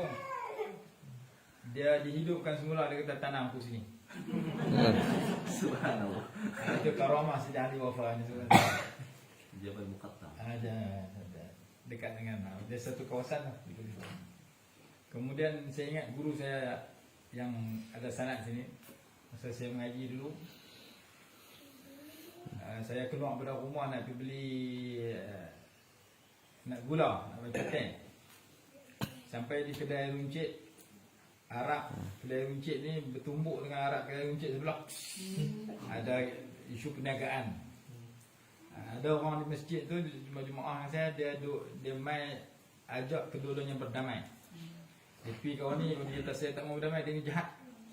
kampung dia dihidupkan semula dia kata tanam aku sini. Subhanallah. Ha, itu karamah Sidi Ali Wafa ni sebenarnya. Jabal Muqattam. Ada, ada dekat dengan ha, dia satu kawasan lah. Kemudian saya ingat guru saya yang ada sanad sini masa saya mengaji dulu uh, saya keluar pada rumah nak pergi beli uh, nak gula nak beli teh sampai di kedai runcit Arab kedai runcit ni bertumbuk dengan Arab kedai runcit sebelah. Ada isu perniagaan. Ada orang di masjid tu jemaah saya dia duk dia mai ajak kedua-duanya berdamai. Dia pergi kawan ni dia kata saya tak mau berdamai dia ni jahat.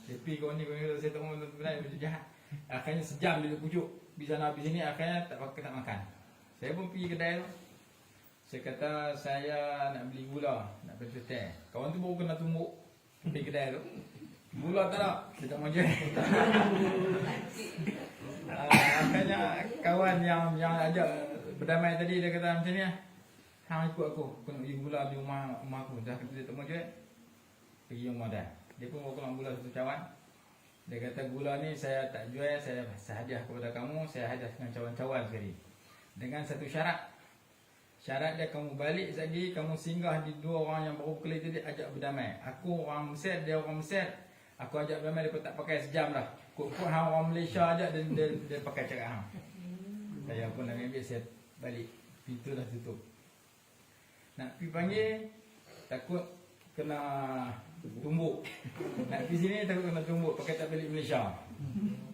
Dia pergi kawan ni ni kata saya tak mau berdamai dia jahat. Akhirnya sejam dia pujuk. Di sana di sini akhirnya tak pakai tak makan. Saya pun pergi kedai tu. Saya kata saya nak beli gula nak beli teh kawan tu baru kena tumbuk pergi kedai tu gula tak ada dia tak Ah, Akhirnya kawan yang yang ajak berdamai tadi dia kata macam ni lah. Hang ikut aku, aku nak beli gula di rumah rumah aku. Dah kata dia tak mau jual. Pergi rumah dah. Dia pun bawa gula satu cawan. Dia kata gula ni saya tak jual, saya, saya hadiah kepada kamu, saya hadiah dengan cawan-cawan sekali. Dengan satu syarat. Syarat dia kamu balik lagi, kamu singgah di dua orang yang baru kali tadi ajak berdamai. Aku orang Mesir, dia orang Mesir. Aku ajak berdamai, dia tak pakai sejam lah. Kok-kok hang orang Malaysia ajak dia, dia, dia pakai cakap hang. Saya pun nak ambil, saya balik. Pintu dah tutup. Nak pergi panggil, takut kena tumbuk. Nak pergi sini, takut kena tumbuk. Pakai tak balik Malaysia.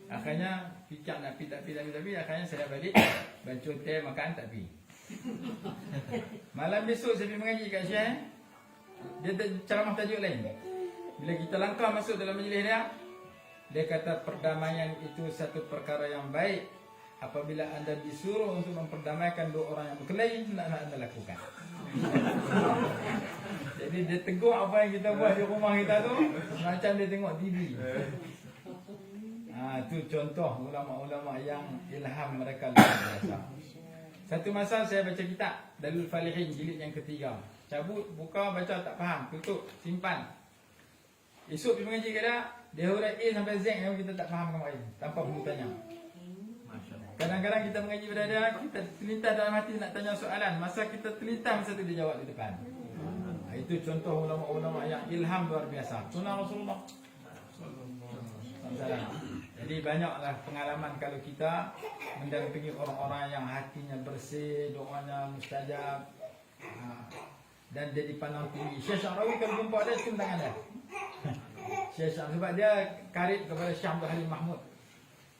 Akhirnya, fikir nak pergi, tak pergi, pergi. Akhirnya saya balik, bancuh teh, makan, tak pergi. Malam besok saya pergi mengaji kat Syekh. Dia ada ceramah tajuk lain. Bila kita langkah masuk dalam majlis dia, dia kata perdamaian itu satu perkara yang baik. Apabila anda disuruh untuk memperdamaikan dua orang yang berkelahi, hendaklah anda lakukan. Jadi dia tegur apa yang kita buat di rumah kita tu, macam dia tengok TV. Ha, tu contoh ulama-ulama yang ilham mereka luar biasa. Satu masa saya baca kitab Dalil Falihin jilid yang ketiga. Cabut, buka, baca tak faham, tutup, simpan. Esok pergi mengaji kat dia, huraikan A sampai Z yang kita tak faham kemarin tanpa perlu tanya. Kadang-kadang kita mengaji dia, kita terlintas dalam hati nak tanya soalan. Masa kita terlintas, masa tu dia jawab di depan. Ha, itu contoh ulama-ulama yang ilham luar biasa. Sunnah Rasulullah. SAW. Jadi banyaklah pengalaman kalau kita mendampingi orang-orang yang hatinya bersih, doanya mustajab. Ha, dan dia dipandang tinggi. Syekh Syarawi kalau jumpa dia, cium tangan dia. Syekh Syarawi sebab dia karib kepada Syekh Abdul Halim Mahmud.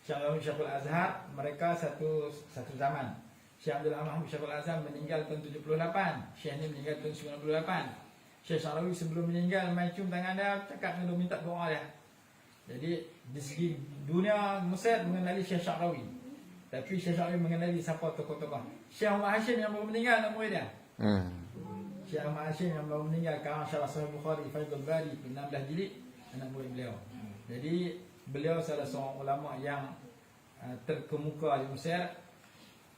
Syekh Abdul Syekhul Azhar mereka satu satu zaman. Syekh Abdul Halim Syekhul Azhar meninggal tahun 78. Syekh ni meninggal tahun 98. Syekh Syarawi sebelum meninggal main cium tangan dia cakap dia minta doa dia. Jadi di segi dunia Mesir mengenali Syekh Syarawi. Tapi Syekh Syarawi mengenali siapa tokoh-tokoh. Syekh Ahmad Hashim yang baru meninggal nama dia. Hmm. Syekh Ahmad Hashim yang baru meninggal Karang Syarah Sahih Bukhari Faidul Bari 16 jilid anak murid beliau. Jadi beliau salah seorang ulama yang uh, terkemuka di Mesir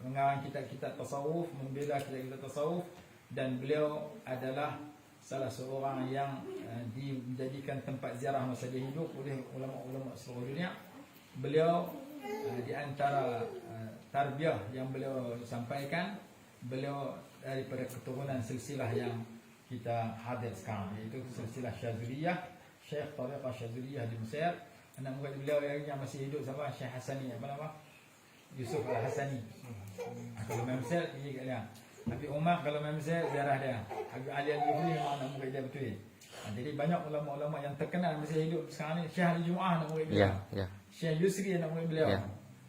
mengarang kitab-kitab tasawuf, membela kitab-kitab tasawuf dan beliau adalah salah seorang yang uh, dijadikan tempat ziarah masa dia hidup oleh ulama-ulama seluruh dunia. Beliau uh, di antara uh, tarbiyah yang beliau sampaikan, beliau daripada keturunan silsilah yang kita hadir sekarang iaitu silsilah Syazuliyah Syekh Tariqah Syazuliyah di Mesir. Anak murid beliau yang, masih hidup sama Syekh Hasani apa nama? Yusuf Al-Hasani. Kalau main Mesir pergi kat dia Habib Umar kalau main Mesir ziarah dia Habib Ali Al-Yuhri memang anak murid dia betul ha, jadi banyak ulama-ulama yang terkenal masih hidup sekarang ni Syekh Ali Jumaah anak murid beliau Ya, ya. Syekh Yusri anak murid beliau. Ya.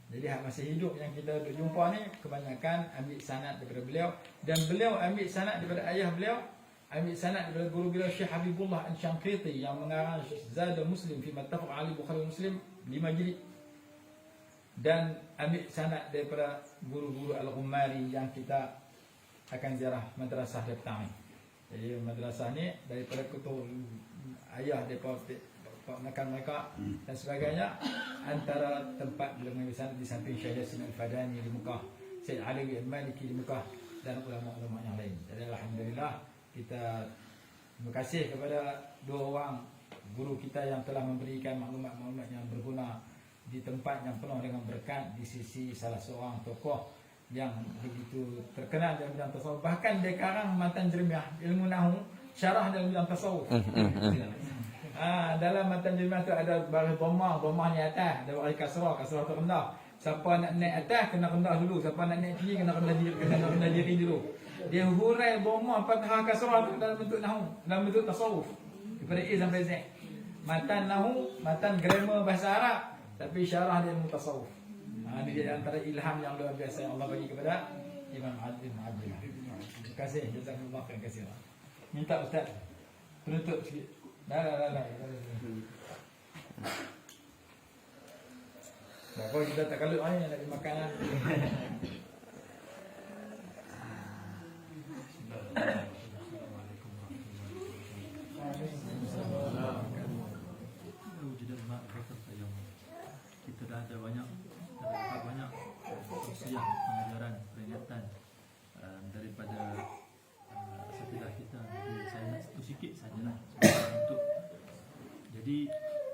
Jadi hak masih hidup yang kita jumpa ni kebanyakan ambil sanad daripada beliau dan beliau ambil sanad daripada ayah beliau, ambil sanad daripada guru beliau Syekh Habibullah An-Syanqiti yang mengarang Zad Muslim fi Mattafaq Ali Bukhari Muslim 5 jilid. Dan ambil sanad daripada guru-guru Al-Ghummari yang kita akan ziarah madrasah dia petang ni. Jadi madrasah ni daripada ketua ayah daripada makan mereka dan sebagainya antara tempat mengambil sanad di samping Syekh Yasin Al-Fadani di Mekah, Syed Alawi Al-Maliki di Mekah dan ulama-ulama yang lain. Jadi alhamdulillah kita Terima kasih kepada dua orang guru kita yang telah memberikan maklumat-maklumat yang berguna di tempat yang penuh dengan berkat di sisi salah seorang tokoh yang begitu terkenal dalam bidang tasawuf. Bahkan dia karang matan jermiah ilmu nahu syarah dalam bidang tasawuf. Ah, dalam matan jermiah tu ada baris dhamma, dhamma ni atas, ada baris kasrah, kasrah tu rendah. Siapa nak naik atas kena rendah dulu, siapa nak naik tinggi kena rendah diri, kena rendah diri dulu. Dia hurai dhamma fathah kasrah tu dalam bentuk nahu, dalam bentuk tasawuf. Daripada A sampai Z. Matan nahu, matan grammar bahasa Arab, tapi syarah dia ilmu tasawuf. Ha, ini dia antara ilham yang luar biasa yang Allah bagi kepada Imam Adil Abdul. Terima kasih, jazakumullah khairan katsiran. Minta ustaz penutup sikit. Dah dah dah. dah, kau kita tak kalut ni nak dimakan lah. Wujud mak kata yang kita dah ada banyak dah dapat banyak usia pengajaran peringatan uh, daripada uh, setelah kita jadi saya sikit sajalah untuk jadi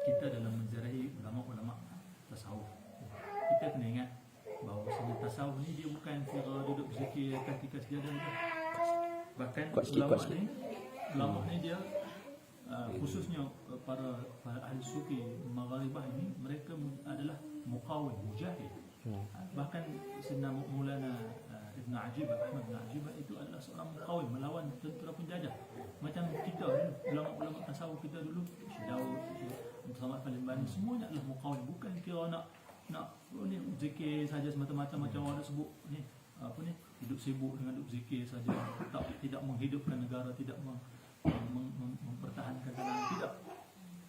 kita dalam menziarahi ulama-ulama tasawuf kita kena ingat bahawa sebenarnya tasawuf ni dia bukan kira duduk berzikir ketika sejadah je. bahkan Kuat sikit, ulama kuat ni ulama ni dia uh, khususnya uh, para para ahli sufi magharibah ini mereka adalah muqawim mujahid Hmm. Bahkan Sayyidina Maulana uh, Ibn Ajibah Ahmad Ibn Ajibah itu adalah seorang muqawim melawan tentera penjajah. Macam kita dulu ulama-ulama tasawuf kita dulu Syekh Muhammad Palimbani semuanya adalah muqawim bukan kira nak nak oh, ni zikir saja semata-mata macam orang ada sebut ni apa ni hidup sibuk dengan hidup zikir saja. Tak tidak menghidupkan negara tidak meng, mem, mem, mempertahankan tanah tidak.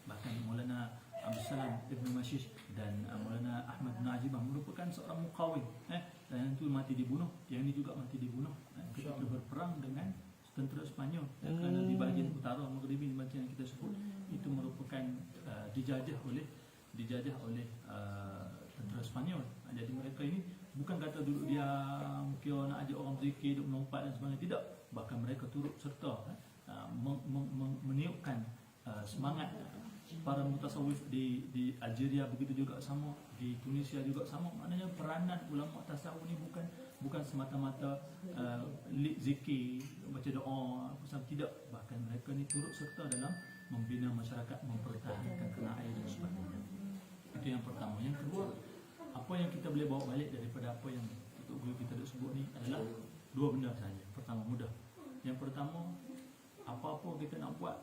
Bahkan Maulana Abdul Salam Ibn Mashish dan uh, Maulana Ahmad bin Ajibah merupakan seorang muqawim eh? Dan yang itu mati dibunuh yang ini juga mati dibunuh. Eh, ketika berperang dengan tentera Sepanyol eh, kerana di bahagian utara Maghribi di bahagian yang kita sebut itu merupakan uh, dijajah oleh dijajah oleh uh, tentera Sepanyol. Ah, jadi mereka ini bukan kata duduk diam kira nak ajak orang berzikir duduk melompat dan sebagainya. Tidak. Bahkan mereka turut serta eh, uh, meniupkan uh, semangat para mutasawif di di Algeria begitu juga sama di Tunisia juga sama. Maknanya peranan ulama tasawuf ni bukan bukan semata-mata uh, zikir baca doa apa tidak. Bahkan mereka ni turut serta dalam membina masyarakat mempertahankan kena air dan sebagainya. Itu yang pertama. Yang kedua apa yang kita boleh bawa balik daripada apa yang Datuk Guru kita dah sebut ni adalah dua benda saja. Pertama mudah. Yang pertama apa-apa kita nak buat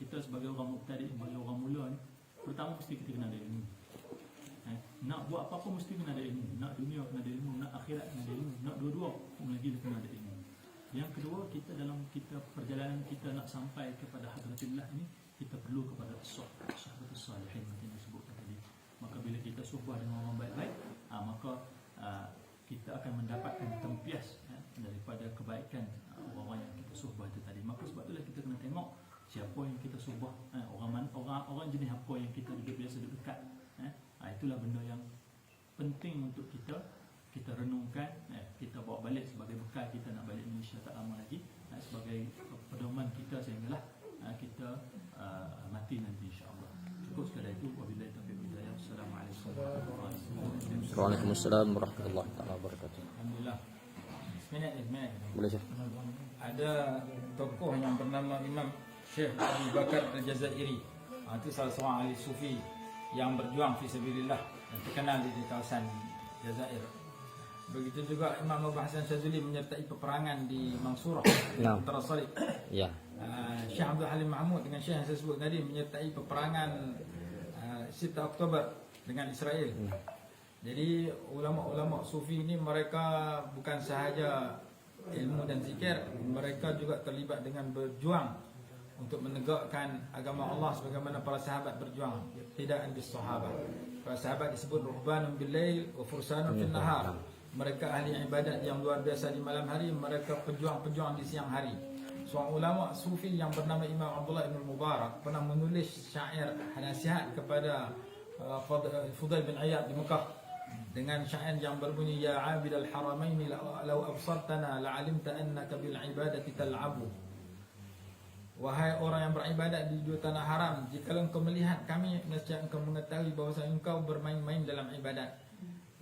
kita sebagai orang mubtadi sebagai orang mula ni pertama mesti kita kena ada ilmu. Eh, nak buat apa-apa mesti kena ada ilmu. Nak dunia kena ada ilmu nak akhirat kena ada ilmu nak dua-dua pun lagi kena ada ilmu. Yang kedua kita dalam kita perjalanan kita nak sampai kepada hadratillah ni kita perlu kepada sah sahabatus salihin macam yang disebutkan tadi. Maka bila kita suhbah dengan orang baik-baik ah, maka ah, kita akan mendapatkan tempias eh, daripada kebaikan ah, orang-orang yang kita suhbah itu tadi. Maka sebab itulah kita kena tengok siapa yang kita subah eh, orang man, orang orang jenis apa yang kita duduk biasa duduk dekat eh, ah, itulah benda yang penting untuk kita kita renungkan eh, kita bawa balik sebagai bekal kita nak balik Malaysia tak lama lagi eh, sebagai pedoman kita sehinggalah eh, kita uh, mati nanti insya-Allah cukup sekadar itu wabillahi taufiq hidayah assalamualaikum warahmatullahi wabarakatuh Waalaikumsalam warahmatullahi wabarakatuh. Alhamdulillah. Seminit ni, seminit. Boleh Syekh? Ada tokoh yang bernama Imam Syekh Abu Bakar Al-Jazairi. Ha, itu salah seorang ahli sufi yang berjuang fi sabilillah yang terkenal di, kawasan Jazair. Begitu juga Imam Abu Hasan Syazuli menyertai peperangan di Mansurah di Naam. Utara Salib. Ya. Uh, Syekh Abdul Halim Mahmud dengan Syekh yang saya sebut tadi menyertai peperangan uh, 7 Oktober dengan Israel. Jadi ulama-ulama sufi ini mereka bukan sahaja ilmu dan zikir, mereka juga terlibat dengan berjuang untuk menegakkan agama Allah sebagaimana para sahabat berjuang. Tidak bis sahabat. Para sahabat disebut ruhbanun bil lail wa fursanun fil nahar. Mereka ahli ibadat yang luar biasa di malam hari, mereka pejuang-pejuang di siang hari. Seorang ulama sufi yang bernama Imam Abdullah Ibn Mubarak pernah menulis syair nasihat kepada uh, Fad- Fudail bin Ayad di Mekah dengan syair yang berbunyi ya abid al haramain law absartana la'alimta annaka bil ibadati tal'abu Wahai orang yang beribadat di dua tanah haram Jika engkau melihat kami Nescaya engkau mengetahui bahawa engkau bermain-main dalam ibadat.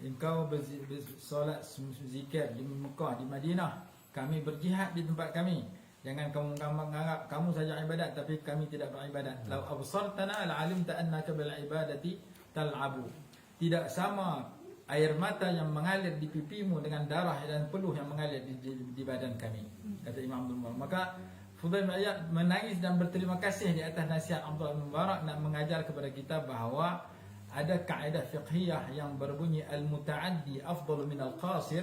Engkau bersolat zikir di Mekah, di Madinah. Kami berjihad di tempat kami. Jangan kamu menganggap kamu saja ibadat Tapi kami tidak beribadat. Lau absartana la'alimta annaka bil ibadati tal'abu. Tidak sama air mata yang mengalir di pipimu Dengan darah dan peluh yang mengalir di, di, di badan kami Kata Imam Abdul Maka Fudail bin Iyad menangis dan berterima kasih di atas nasihat Abdul Mubarak Nak mengajar kepada kita bahawa ada kaedah fiqhiyah yang berbunyi al-muta'addi afdalu min al-qasir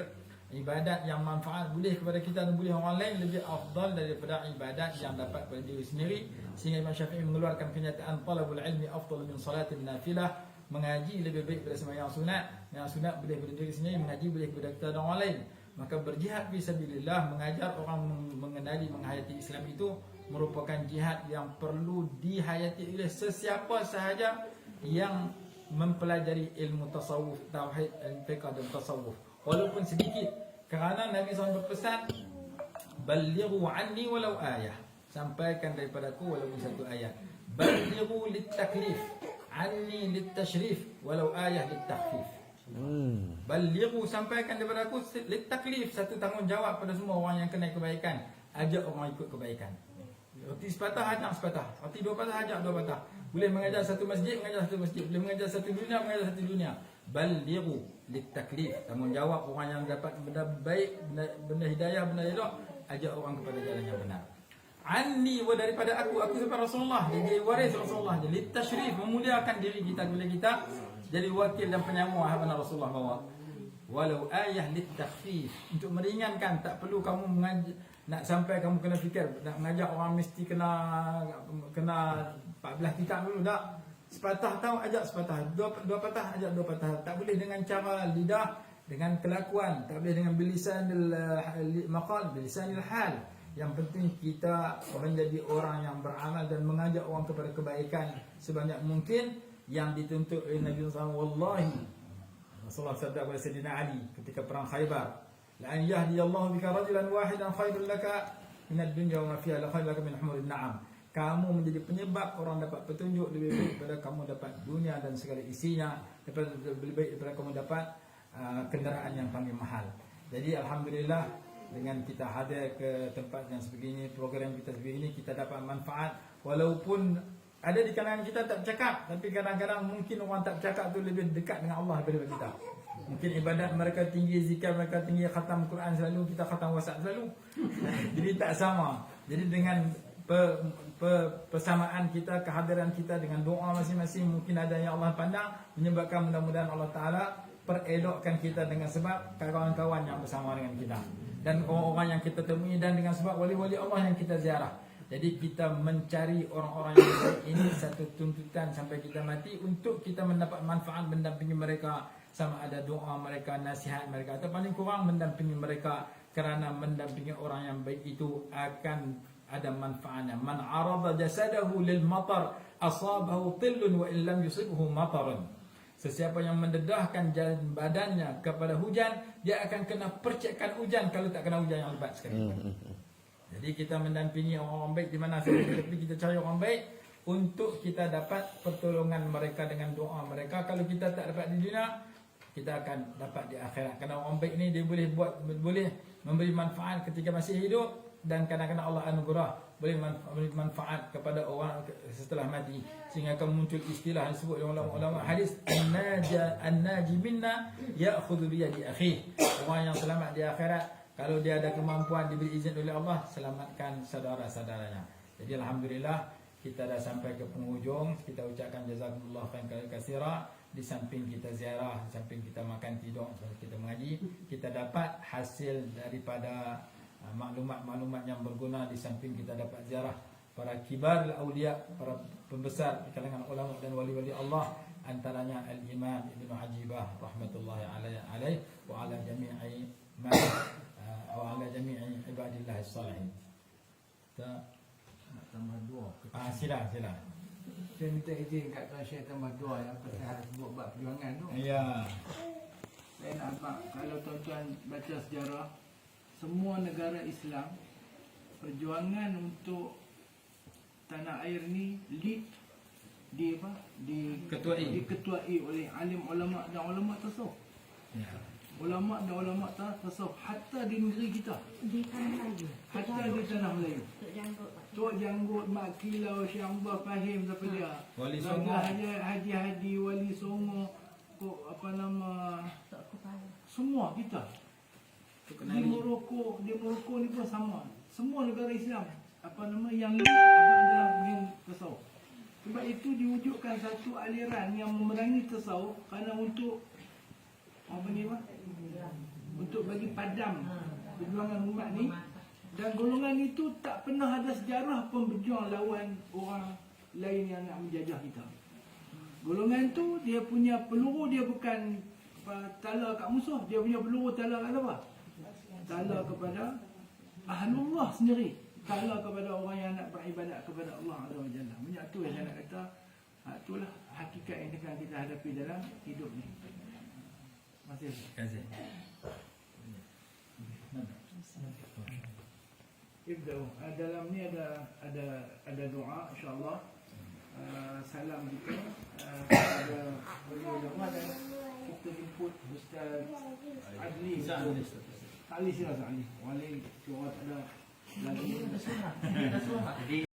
ibadat yang manfaat boleh kepada kita dan boleh orang lain lebih afdal daripada ibadat yang dapat pada diri sendiri. Sehingga Imam Syafi'i mengeluarkan kenyataan talabul ilmi afdalu min salatin nafilah. Mengaji lebih baik daripada sembahyang sunat. Yang sunat boleh kepada diri sendiri mengaji boleh kepada kita dan orang lain maka berjihad fi sabilillah mengajar orang meng- mengenali menghayati Islam itu merupakan jihad yang perlu dihayati oleh sesiapa sahaja yang mempelajari ilmu tasawuf, tauhid, fiqh dan tasawuf. Walaupun sedikit. Kerana Nabi SAW berpesan, Balighu anni walau ayah. Sampaikan daripada aku walaupun satu ayat. Balighu litaklif. Anni litashrif. Walau ayah litakhfif. Hmm. Balighu sampaikan daripada aku litaklif. Satu tanggungjawab pada semua orang yang kena kebaikan. Ajak orang ikut kebaikan. Roti sepatah, ajak sepatah. Roti dua patah, ajak dua patah. Boleh mengajar satu masjid, mengajar satu masjid. Boleh mengajar satu dunia, mengajar satu dunia. Balighu litaklif. Tanggungjawab orang yang dapat benda baik, benda, benda hidayah, benda elok. Ajak orang kepada jalan yang benar. Anni wa daripada aku, aku sampai Rasulullah. Jadi waris Rasulullah. Jadi tashrif, memuliakan diri kita bila kita jadi wakil dan penyamu apa yang Rasulullah bawa. Walau ayah litakhfif untuk meringankan tak perlu kamu mengajar nak sampai kamu kena fikir nak mengajak orang mesti kena kena 14 kitab dulu tak? Sepatah tahu ajak sepatah dua, dua patah ajak dua patah. Tak boleh dengan cara lidah dengan kelakuan. Tak boleh dengan bilisan maqal bilisan hal. Yang penting kita menjadi orang yang beramal dan mengajak orang kepada kebaikan sebanyak mungkin yang dituntut oleh Nabi SAW wallahi Rasulullah sabda kepada Sayyidina Ali ketika perang Khaybar la an yahdiyallahu bika rajulan wahidan khairul laka min ad-dunya wa ma fiha la khairul laka min humurin na'am. Kamu menjadi penyebab orang dapat petunjuk lebih baik daripada kamu dapat dunia dan segala isinya daripada lebih baik daripada kamu dapat uh, kenderaan yang paling mahal. Jadi alhamdulillah dengan kita hadir ke tempat yang sebegini program kita sebegini kita dapat manfaat. Walaupun ada di kalangan kita tak bercakap tapi kadang-kadang mungkin orang tak bercakap tu lebih dekat dengan Allah daripada kita. Mungkin ibadat mereka tinggi zikir mereka tinggi khatam Quran selalu kita khatam WhatsApp selalu. Jadi tak sama. Jadi dengan pe, pe, persamaan kita kehadiran kita dengan doa masing-masing mungkin ada yang Allah pandang menyebabkan mudah-mudahan Allah Taala perelokkan kita dengan sebab kawan-kawan yang bersama dengan kita. Dan orang-orang yang kita temui dan dengan sebab wali-wali Allah yang kita ziarah jadi kita mencari orang-orang yang baik ini satu tuntutan sampai kita mati untuk kita mendapat manfaat mendampingi mereka sama ada doa mereka, nasihat mereka atau paling kurang mendampingi mereka kerana mendampingi orang yang baik itu akan ada manfaatnya. Man arada jasadahu lil matar asabahu tillun wa illam yusibhu matarun. Sesiapa yang mendedahkan jalan badannya kepada hujan, dia akan kena percikkan hujan kalau tak kena hujan yang lebat sekali. Jadi kita mendampingi orang-orang baik di mana saja tapi kita cari orang baik untuk kita dapat pertolongan mereka dengan doa mereka. Kalau kita tak dapat di dunia, kita akan dapat di akhirat. Kerana orang baik ni dia boleh buat boleh memberi manfaat ketika masih hidup dan kadang-kadang Allah anugerah boleh memberi manfaat kepada orang setelah mati sehingga akan muncul istilah yang disebut oleh ulama-ulama hadis an-naja an-naji minna ya'khudhu bi yadi akhi orang yang selamat di akhirat kalau dia ada kemampuan diberi izin oleh Allah selamatkan saudara-saudaranya. Jadi alhamdulillah kita dah sampai ke penghujung. Kita ucapkan jazakumullah khairan katsira di samping kita ziarah di samping kita makan tidur kita mengaji kita dapat hasil daripada uh, maklumat-maklumat yang berguna. Di samping kita dapat ziarah para kibar awliya para pembesar di kalangan ulama dan wali-wali Allah antaranya al-Imam Ibn Ajibah rahmatullahi alaihi alaih wa ala jami'i ma uh, wa ala jami'i ibadillah salihin kita Nak tambah dua. ah sila sila Saya minta izin kat tuan Syekh tambah dua yang pasal buat bab perjuangan tu. ya Saya nampak kalau tuan-tuan baca sejarah semua negara Islam perjuangan untuk tanah air ni lead di apa di Ketuai. diketuai oleh alim ulama dan ulama tasawuf Ya. Ulama dan ulama ta- tasawuf hatta di negeri kita di tanah Melayu. hatta di tanah Melayu Tok Janggut. Mak Kilau, Syambah, Fahim siapa dia? Wali Raja Songo. Haji, Haji Hadi, Wali Songo, kok apa nama semua kita. Tu Di. Morocco, di Morocco ni pun sama. Semua negara Islam apa nama yang apa adalah din tasawuf. Sebab itu diwujudkan satu aliran yang memerangi tasawuf kerana untuk apa ni? Untuk bagi padam perjuangan umat ni dan golongan itu tak pernah ada sejarah pun berjuang lawan orang lain yang nak menjajah kita. Golongan tu dia punya peluru dia bukan tala kat musuh, dia punya peluru tala kat apa? Tala kepada ahlullah sendiri. Tala kepada orang yang nak beribadat kepada Allah Azza wa Jalla. Banyak tu yang saya nak kata, ha, itulah hakikat yang kita hadapi dalam hidup ni. Ibda'u. Uh, dalam ni ada ada ada doa insya-Allah. Uh, salam kita uh, kepada beliau ulama dan kita jemput Ustaz Adli. Ali sila Ali. Wali orang tak ada lagi.